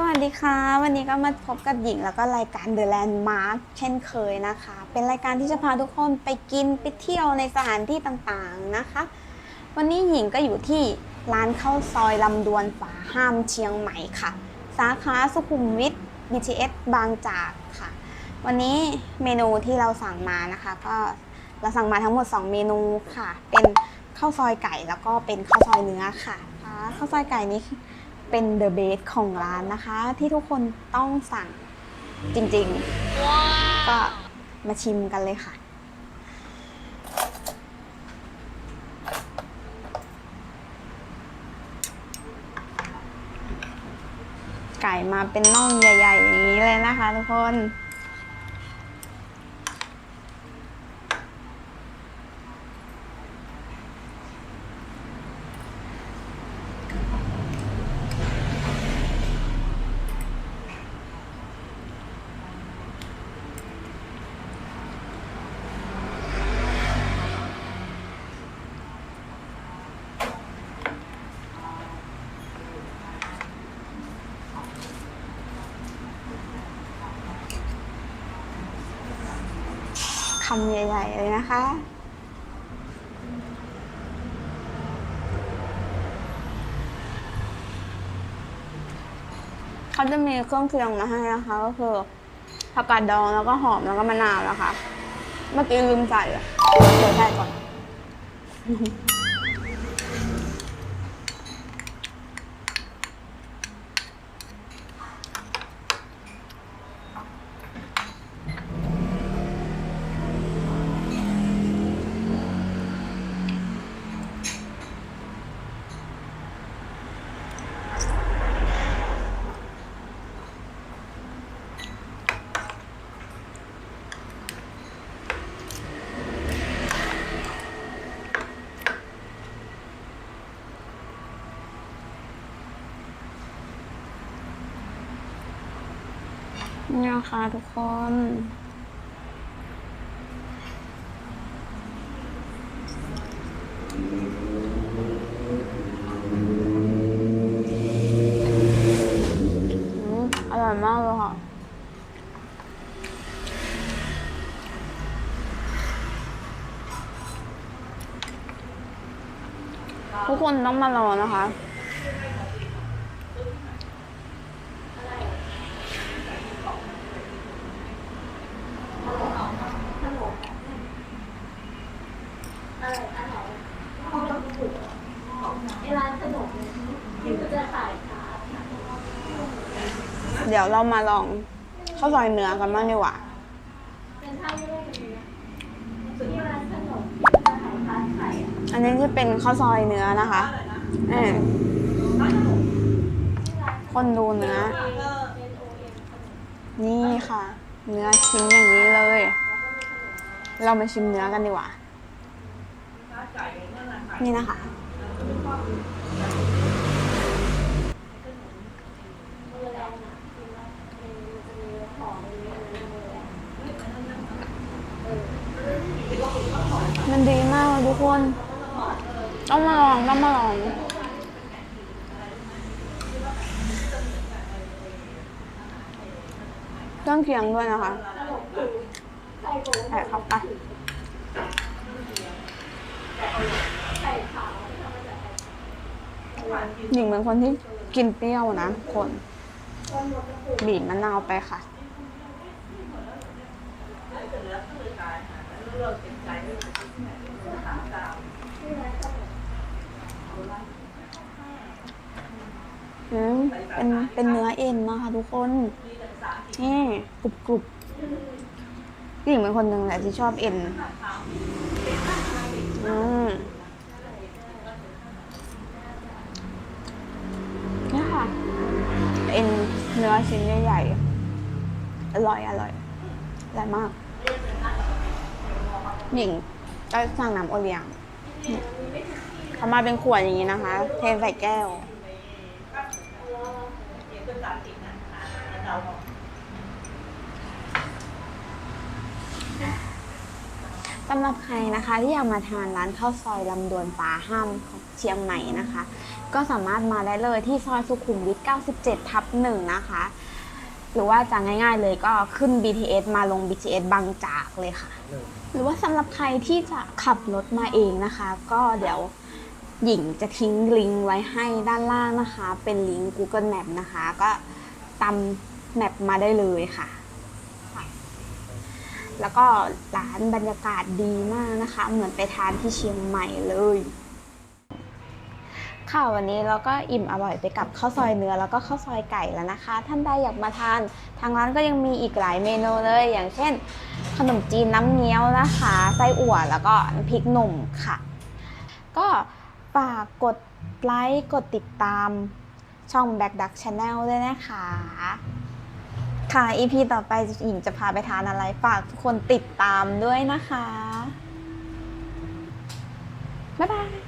สวัสดีค่ะ วันนี้ก็มาพบกับหญิงแล้วก็รายการ The Landmark เช่นเคยนะคะ เป็นรายการที่จะพาทุกคนไปกินไปเที่ยวในสถานที่ต่างๆนะคะ วันนี้หญิงก็อยู่ที่ร้านข้าวซอยลำดวนฝาห้ามเชียงใหม่ค่ะ สาขาสุขุมวิท BTS บางจากค่ะ วันนี้เมนูที่เราสั่งมานะคะ ก็เราสั่งมาทั้งหมด 2 เมนูค่ะ เป็นข้าวซอยไก่แล้วก็เป็นข้าวซอยเนื้อค่ะค่ะข้าวซอยไก่นี้ เป็นเดอะเบสของร้านนะคะ ที่ทุกคนต้องสั่งจริงๆ ก็มาชิมกันเลยค่ะ ไก่มาเป็นน่องใหญ่ ๆ อย่างนี้เลยนะคะทุกคน คำใหญ่ ๆ เลยนะคะ เขาจะมีเครื่องเคียงมาให้นะคะ ก็คือผักกาดดองแล้วก็หอมแล้วก็มะนาวนะคะ เมื่อกี้ลืมใส่อะเดี๋ยวใส่ก่อน นี่นะคะทุกคนอืมอร่อยมากเลยค่ะทุกคนต้องมารอนะคะ เดี๋ยวเรามาลองข้าวซอยเนื้อกันบ้างดีกว่าอันนี้จะเป็นข้าวซอยเนื้อนะคะเออคนดูเนื้อ นี่ค่ะ เนื้อชิ้นอย่างนี้เลย เรามาชิมเนื้อกันดีกว่า นี่นะคะ มันดีมากเลยทุกคนต้องมาลองต้องมาลองเครื่องเคียงด้วยนะคะใส่เข้าไป หญิงเป็นคนที่กินเปรี้ยวนะคน บีบมะนาวไปค่ะอืมเป็นเป็นเนื้อเอ็นนะคะทุกคน นี่กรุบกรุบพี่หญิงเป็นคนหนึ่งแหละที่ชอบเอ็น นี่ค่ะ เอ็นเนื้อชิ้นใหญ่ๆ อร่อยอร่อยอร่อยมาก หญิงก็สั่งน้ำโอเลี้ยงเขามาเป็นขวดอย่างนี้นะคะ เทใส่แก้ว สำหรับใครนะคะที่อยากมาทานร้านข้าวซอยลำดวนปลาห้ามของเชียงใหม่นะคะ ก็สามารถมาได้เลยที่ซอยสุขุมวิท 97 ทับหนึ่งนะคะ หรือว่าจะง่าย ๆเลยก็ขึ้น BTS มาลง BTS บางจากเลยค่ะ หรือว่าสำหรับใครที่จะขับรถมาเองนะคะ ก็เดี๋ยวหญิงจะทิ้งลิงก์ไว้ให้ด้านล่างนะคะ เป็นลิงก์ Google Map นะคะ ก็ตามแมปมาได้เลยค่ะ แล้วก็ร้านบรรยากาศดีมากนะคะ เหมือนไปทานที่เชียงใหม่เลย ค่ะวันนี้เราก็อิ่มอร่อยไปกับข้าวซอยเนื้อแล้วก็ข้าวซอยไก่แล้วนะคะ ท่านใดอยากมาทาน ทางร้านก็ยังมีอีกหลายเมนูเลย อย่างเช่น ขนมจีนน้ำเงี้ยวนะคะไส้อั่วแล้วก็น้ำพริกหนุ่มค่ะ ก็ฝากกดไลค์กดติดตามช่อง Back Duck Channel ด้วยนะคะ ค่ะ EP ต่อไปหญิงจะพาไปทานอะไร ฝากทุกคนติดตามด้วยนะคะ บ๊ายบาย